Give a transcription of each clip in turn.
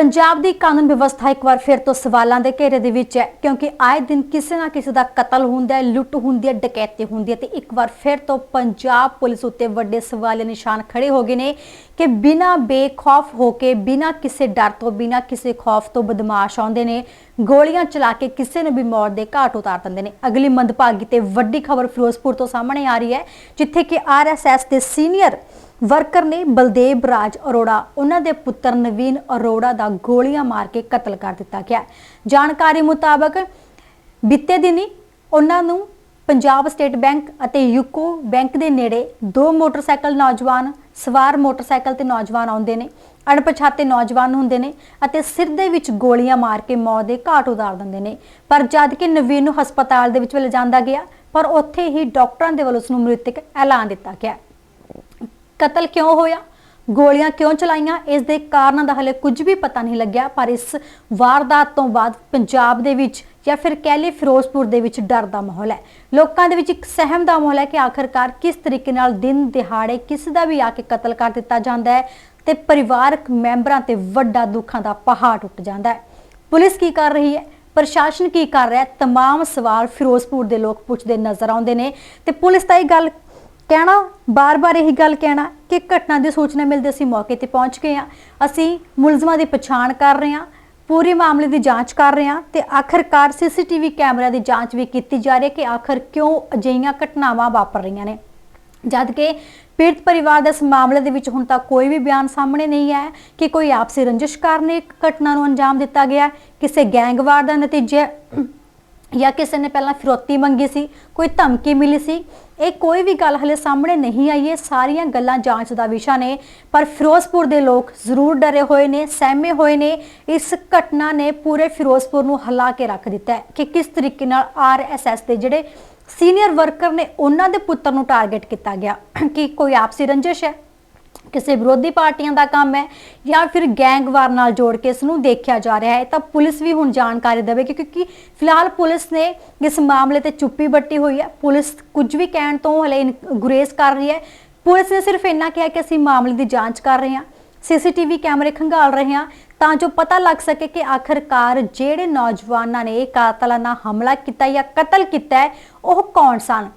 ਪੰਜਾਬ ਦੀ ਕਾਨੂੰਨ ਵਿਵਸਥਾ ਇੱਕ ਵਾਰ ਫਿਰ ਤੋਂ ਸਵਾਲਾਂ ਦੇ ਘੇਰੇ ਦੇ ਵਿੱਚ ਹੈ, ਕਿਉਂਕਿ ਆਏ ਦਿਨ ਕਿਸੇ ਨਾ ਕਿਸੇ ਦਾ ਕਤਲ ਹੁੰਦਾ ਹੈ, ਲੁੱਟ ਹੁੰਦੀ ਹੈ, ਡਕੈਤੀ ਹੁੰਦੀ ਹੈ ਤੇ ਇੱਕ ਵਾਰ ਫਿਰ ਤੋਂ ਪੰਜਾਬ ਪੁਲਿਸ ਉੱਤੇ ਵੱਡੇ ਸਵਾਲੇ ਨਿਸ਼ਾਨ ਖੜੇ ਹੋ ਗਏ ਨੇ ਕਿ ਬਿਨਾਂ ਬੇਖੌਫ ਹੋ ਕੇ, ਬਿਨਾਂ ਕਿਸੇ ਡਰ ਤੋਂ, ਬਿਨਾਂ ਕਿਸੇ ਖੌਫ ਤੋਂ ਬਦਮਾਸ਼ ਆਉਂਦੇ ਨੇ, ਗੋਲੀਆਂ ਚਲਾ ਕੇ ਕਿਸੇ ਨੂੰ ਵੀ ਮੌਤ ਦੇ ਘਾਟ ਉਤਾਰ ਦਿੰਦੇ ਨੇ। ਅਗਲੀ ਮੰਦਭਾਗੀ ਤੇ ਵੱਡੀ ਖਬਰ ਫਿਰੋਜ਼ਪੁਰ ਤੋਂ ਸਾਹਮਣੇ ਆ ਰਹੀ ਹੈ, ਜਿੱਥੇ ਕਿ ਆਰਐਸਐਸ ਦੇ ਸੀਨੀਅਰ ਵਰਕਰ ਨੇ ਬਲਦੇਵ ਰਾਜ ਅਰੋੜਾ, ਉਹਨਾਂ ਦੇ ਪੁੱਤਰ ਨਵੀਨ ਅਰੋੜਾ ਦਾ ਗੋਲੀਆਂ ਮਾਰ ਕੇ ਕਤਲ ਕਰ ਦਿੱਤਾ ਗਿਆ। ਜਾਣਕਾਰੀ ਮੁਤਾਬਕ ਬੀਤੇ ਦਿਨੀ ਉਹਨਾਂ ਨੂੰ ਪੰਜਾਬ ਸਟੇਟ ਬੈਂਕ ਅਤੇ ਯੂਕੋ ਬੈਂਕ ਦੇ ਨੇੜੇ ਦੋ ਮੋਟਰਸਾਈਕਲ ਨੌਜਵਾਨ, ਸਵਾਰ ਮੋਟਰਸਾਈਕਲ ਤੇ ਨੌਜਵਾਨ ਆਉਂਦੇ ਨੇ, ਅਣਪਛਾਤੇ ਨੌਜਵਾਨ ਹੁੰਦੇ ਨੇ ਅਤੇ ਸਿਰ ਦੇ ਵਿੱਚ ਗੋਲੀਆਂ ਮਾਰ ਕੇ ਮੌਤ ਦੇ ਘਾਟ ਉਤਾਰ ਦਿੰਦੇ ਨੇ। ਪਰ ਜਦ ਕਿ ਨਵੀਨ ਨੂੰ ਹਸਪਤਾਲ ਦੇ ਵਿੱਚ ਲਿਜਾਂਦਾ ਗਿਆ, ਪਰ ਉੱਥੇ ਹੀ ਡਾਕਟਰਾਂ ਦੇ ਵੱਲੋਂ ਉਸ ਨੂੰ ਮ੍ਰਿਤਕ ਐਲਾਨ ਦਿੱਤਾ ਗਿਆ। ਕਤਲ ਕਿਉਂ ਹੋਇਆ ਗੋਲੀਆਂ ਕਿਉਂ ਚਲਾਈਆਂ ਇਸ ਦੇ ਕਾਰਨਾਂ ਦਾ ਹਲੇ ਕੁਝ ਵੀ ਪਤਾ ਨਹੀਂ ਲੱਗਿਆ ਪਰ ਇਸ ਵਾਰਦਾਤ ਤੋਂ ਬਾਅਦ ਪੰਜਾਬ ਦੇ ਵਿੱਚ ਜਾਂ ਫਿਰ ਕਹਿ ਲਈਏ ਫਿਰੋਜ਼ਪੁਰ ਦੇ ਵਿੱਚ ਡਰ ਦਾ ਮਾਹੌਲ ਹੈ ਲੋਕਾਂ ਦੇ ਵਿੱਚ ਇੱਕ ਸਹਿਮ ਦਾ ਮਾਹੌਲ ਹੈ ਕਿ ਆਖਰਕਾਰ ਕਿਸ ਤਰੀਕੇ ਨਾਲ ਦਿਨ ਦਿਹਾੜੇ ਕਿਸ ਦਾ ਵੀ ਆ ਕੇ ਕਤਲ ਕਰ ਦਿੱਤਾ ਜਾਂਦਾ ਹੈ ਤੇ ਪਰਿਵਾਰਕ ਮੈਂਬਰਾਂ ਤੇ ਵੱਡਾ ਦੁੱਖਾਂ ਦਾ ਪਹਾੜ ਟੁੱਟ ਜਾਂਦਾ ਹੈ ਪੁਲਿਸ ਕੀ ਕਰ ਰਹੀ ਹੈ ਪ੍ਰਸ਼ਾਸਨ ਕੀ ਕਰ ਰਿਹਾ ਹੈ तमाम ਸਵਾਲ ਫਿਰੋਜ਼ਪੁਰ ਦੇ ਲੋਕ ਪੁੱਛਦੇ ਨਜ਼ਰ ਆਉਂਦੇ ਨੇ ਤੇ ਪੁਲਿਸ ਤਾਂ ਇਹ ਗੱਲ ਕਹਿਣਾ, ਬਾਰ-ਬਾਰ ਇਹੀ ਗੱਲ ਕਹਿਣਾ ਕਿ ਘਟਨਾ ਦੀ ਸੂਚਨਾ ਮਿਲਦੇ ਅਸੀਂ ਮੌਕੇ ਤੇ ਪਹੁੰਚ ਗਏ ਹਾਂ। ਅਸੀਂ ਮੁਲਜ਼ਮਾਂ ਦੀ ਪਛਾਣ ਕਰ ਰਹੇ ਹਾਂ, ਪੂਰੇ ਮਾਮਲੇ ਦੀ ਜਾਂਚ ਕਰ ਰਹੇ ਹਾਂ ਤੇ ਆਖਰਕਾਰ ਸੀਸੀਟੀਵੀ ਕੈਮਰਾ ਦੀ ਜਾਂਚ ਵੀ ਕੀਤੀ ਜਾ ਰਹੀ ਹੈ ਕਿ ਆਖਰ ਕਿਉਂ ਅਜਿਹੀਆਂ ਘਟਨਾਵਾਂ ਵਾਪਰ ਰਹੀਆਂ ਨੇ। ਜਦ ਕਿ ਪੀੜਤ ਪਰਿਵਾਰ ਦੇ ਇਸ ਮਾਮਲੇ ਦੇ ਵਿੱਚ ਹੁਣ ਤੱਕ ਕੋਈ ਵੀ ਬਿਆਨ ਸਾਹਮਣੇ ਨਹੀਂ ਆਇਆ ਕਿ ਕੋਈ ਆਪਸੀ ਰੰਜਿਸ਼ ਕਾਰਨ ਇਹ ਘਟਨਾ ਨੂੰ ਅੰਜਾਮ ਦਿੱਤਾ ਗਿਆ। ਕਿਸੇ ਗੈਂਗਵਾਰ ਦਾ ਨਤੀਜਾ ਜਾਂ ਕਿਸੇ ਨੇ ਪਹਿਲਾਂ ਫਿਰੌਤੀ ਮੰਗੀ ਸੀ, ਕੋਈ ਧਮਕੀ ਮਿਲੀ ਸੀ, ਇਹ ਕੋਈ ਵੀ ਗੱਲ ਹਲੇ ਸਾਹਮਣੇ ਨਹੀਂ ਆਈ ਹੈ ਸਾਰੀਆਂ ਗੱਲਾਂ ਜਾਂਚ ਦਾ ਵਿਸ਼ਾ ਨੇ। ਪਰ ਫਿਰੋਜ਼ਪੁਰ ਦੇ ਲੋਕ ਜ਼ਰੂਰ ਡਰੇ ਹੋਏ ਨੇ, ਸਹਿਮੇ ਹੋਏ ਨੇ, ਇਸ ਘਟਨਾ ਨੇ ਪੂਰੇ ਫਿਰੋਜ਼ਪੁਰ ਨੂੰ ਹਿਲਾ ਕੇ ਰੱਖ ਦਿੱਤਾ ਹੈ ਕਿ ਕਿਸ ਤਰੀਕੇ ਨਾਲ ਆਰਐਸਐਸ ਦੇ ਜਿਹੜੇ ਸੀਨੀਅਰ ਵਰਕਰ ਨੇ, ਉਹਨਾਂ ਦੇ ਪੁੱਤਰ ਨੂੰ ਟਾਰਗੇਟ ਕੀਤਾ ਗਿਆ। ਕਿ ਕੋਈ ਆਪਸੀ ਰੰਜਿਸ਼ ਹੈ? ਕਿਸੇ ਵਿਰੋਧੀ ਪਾਰਟੀਆਂ ਦਾ ਕੰਮ ਹੈ ਜਾਂ ਫਿਰ ਗੈਂਗਵਾਰ ਨਾਲ ਜੋੜ ਕੇ ਇਸ ਨੂੰ ਦੇਖਿਆ ਜਾ ਰਿਹਾ ਹੈ, ਤਾਂ ਪੁਲਿਸ ਵੀ ਹੁਣ ਜਾਣਕਾਰੀ ਦੇਵੇਗੀ ਕਿਉਂਕਿ ਫਿਲਹਾਲ ਪੁਲਿਸ ਨੇ ਇਸ ਮਾਮਲੇ ਤੇ ਚੁੱਪੀ ਬੱਟੀ ਹੋਈ ਹੈ। ਪੁਲਿਸ ਕੁਝ ਵੀ ਕਹਿਣ ਤੋਂ ਹਲੇ ਗੁਰੇਜ਼ ਕਰ ਰਹੀ ਹੈ। ਪੁਲਿਸ ਨੇ ਸਿਰਫ ਇੰਨਾ ਕਿਹਾ ਕਿ ਅਸੀਂ ਮਾਮਲੇ ਦੀ ਜਾਂਚ ਕਰ ਰਹੇ ਹਾਂ, ਸੀਸੀਟੀਵੀ ਕੈਮਰੇ ਖੰਗਾਲ ਰਹੇ ਹਾਂ, ਤਾਂ ਜੋ ਪਤਾ ਲੱਗ ਸਕੇ ਕਿ ਆਖਰਕਾਰ ਜਿਹੜੇ ਨੌਜਵਾਨਾਂ ਨੇ ਇਹ ਕਾਤਲਾਨਾ ਹਮਲਾ ਕੀਤਾ ਜਾਂ ਕਤਲ ਕੀਤਾ ਹੈ, ਉਹ ਕੌਣ ਸਨ?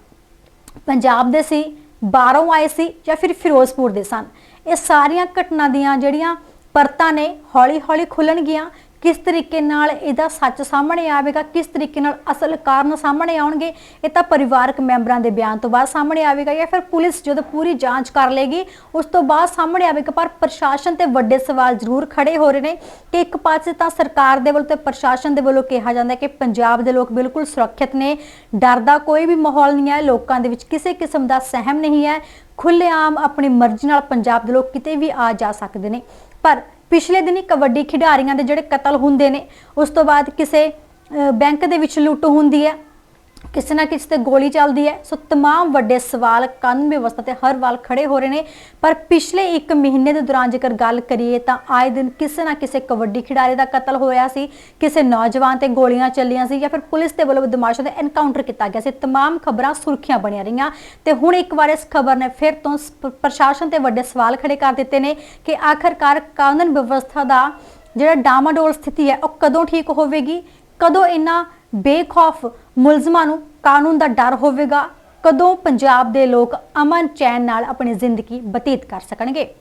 ਪੰਜਾਬ ਦੇ ਸੀ ਬਾਹਰੋਂ ਆਏ ਸੀ ਜਾਂ ਫਿਰ ਫਿਰੋਜ਼ਪੁਰ ਦੇ ਸਨ। ਇਹ ਸਾਰੀਆਂ ਘਟਨਾ ਦੀਆਂ ਜਿਹੜੀਆਂ ਪਰਤਾਂ ਨੇ ਹੌਲੀ-ਹੌਲੀ ਖੁੱਲਣਗੀਆਂ ਕਿਸ ਤਰੀਕੇ ਨਾਲ ਇਹਦਾ ਸੱਚ ਸਾਹਮਣੇ ਆਵੇਗਾ, ਕਿਸ ਤਰੀਕੇ ਨਾਲ ਅਸਲ ਕਾਰਨ ਸਾਹਮਣੇ ਆਉਣਗੇ, ਇਹ ਤਾਂ ਪਰਿਵਾਰਕ ਮੈਂਬਰਾਂ ਦੇ ਬਿਆਨ ਤੋਂ ਬਾਅਦ ਸਾਹਮਣੇ ਆਵੇਗਾ ਜਾਂ ਫਿਰ ਪੁਲਿਸ ਜਦੋਂ ਪੂਰੀ ਜਾਂਚ ਕਰ ਲੇਗੀ, ਉਸ ਤੋਂ ਬਾਅਦ ਸਾਹਮਣੇ ਆਵੇਗਾ, ਪਰ ਪ੍ਰਸ਼ਾਸਨ ਤੇ ਵੱਡੇ ਸਵਾਲ ਜ਼ਰੂਰ ਖੜੇ ਹੋ ਰਹੇ ਨੇ ਕਿ ਇੱਕ ਪਾਸੇ ਤਾਂ ਸਰਕਾਰ ਦੇ ਵੱਲੋਂ ਤੇ ਪ੍ਰਸ਼ਾਸਨ ਦੇ ਵੱਲੋਂ ਕਿਹਾ ਜਾਂਦਾ ਕਿ ਪੰਜਾਬ ਦੇ ਲੋਕ ਬਿਲਕੁਲ ਸੁਰੱਖਿਅਤ ਨੇ, ਡਰ ਦਾ ਕੋਈ ਵੀ ਮਾਹੌਲ ਨਹੀਂ ਹੈ, ਲੋਕਾਂ ਦੇ ਵਿੱਚ ਕਿਸੇ ਕਿਸਮ ਦਾ ਸਹਿਮ ਨਹੀਂ ਹੈ ਖੁੱਲ੍ਹੇਆਮ ਆਪਣੀ ਮਰਜ਼ੀ ਨਾਲ ਪੰਜਾਬ ਦੇ ਲੋਕ ਕਿਤੇ ਵੀ ਆ ਜਾ ਸਕਦੇ ਨੇ। ਪਰ ਪਿਛਲੇ ਦਿਨੀ ਕਬੱਡੀ ਖਿਡਾਰੀਆਂ ਦੇ ਜਿਹੜੇ ਕਤਲ ਹੁੰਦੇ ਨੇ ਉਸ ਤੋਂ ਬਾਅਦ ਕਿਸੇ ਅਹ, ਬੈਂਕ ਦੇ ਵਿੱਚ ਲੁੱਟ ਹੁੰਦੀ ਹੈ। ਕਿਸੇ ਨਾ ਕਿਸੇ ਤੇ ਗੋਲੀ ਚੱਲਦੀ ਹੈ ਸੋ तमाम ਵੱਡੇ ਸਵਾਲ ਕਾਨੂੰਨ ਵਿਵਸਥਾ ਤੇ ਹਰ ਵਾਲ ਖੜੇ ਹੋ ਰਹੇ ਨੇ ਪਰ ਪਿਛਲੇ 1 ਮਹੀਨੇ ਦੇ ਦੌਰਾਨ ਜੇਕਰ ਗੱਲ ਕਰੀਏ ਤਾਂ ਆਏ ਦਿਨ ਕਿਸੇ ਨਾ ਕਿਸੇ ਕਬੱਡੀ ਖਿਡਾਰੀ ਦਾ ਕਤਲ ਹੋਇਆ ਸੀ ਕਿਸੇ ਨੌਜਵਾਨ ਤੇ ਗੋਲੀਆਂ ਚੱਲੀਆਂ ਸੀ ਜਾਂ ਫਿਰ ਪੁਲਿਸ ਦੇ ਵੱਲੋਂ ਬਦਮਾਸ਼ਾਂ ਦਾ ਐਨਕਾਊਂਟਰ ਕੀਤਾ ਗਿਆ ਸੀ तमाम ਖਬਰਾਂ ਸੁਰਖੀਆਂ ਬਣੀਆਂ ਰਹੀਆਂ ਤੇ ਹੁਣ ਇੱਕ ਵਾਰ ਇਸ ਖਬਰ ਨੇ ਫਿਰ ਤੋਂ ਸ- ਪ- ਪ੍ਰਸ਼ਾਸਨ ਤੇ ਵੱਡੇ ਸਵਾਲ ਖੜੇ ਕਰ ਦਿੱਤੇ ਨੇ ਕਿ ਆਖਰਕਾਰ ਕਾਨੂੰਨ ਵਿਵਸਥਾ ਦਾ ਜਿਹੜਾ ਡਾਮਾਡੋਲ ਸਥਿਤੀ ਹੈ ਉਹ ਕਦੋਂ ਠੀਕ ਹੋਵੇਗੀ ਕਦੋਂ ਇਹਨਾਂ ਬੇਖੌਫ ਮੁਲਜ਼ਮਾਂ ਨੂੰ ਕਾਨੂੰਨ ਦਾ ਡਰ ਹੋਵੇਗਾ। ਕਦੋਂ ਪੰਜਾਬ ਦੇ ਲੋਕ ਅਮਨ ਚੈਨ ਨਾਲ ਆਪਣੀ ਜ਼ਿੰਦਗੀ ਬਤੀਤ ਕਰ ਸਕਣਗੇ?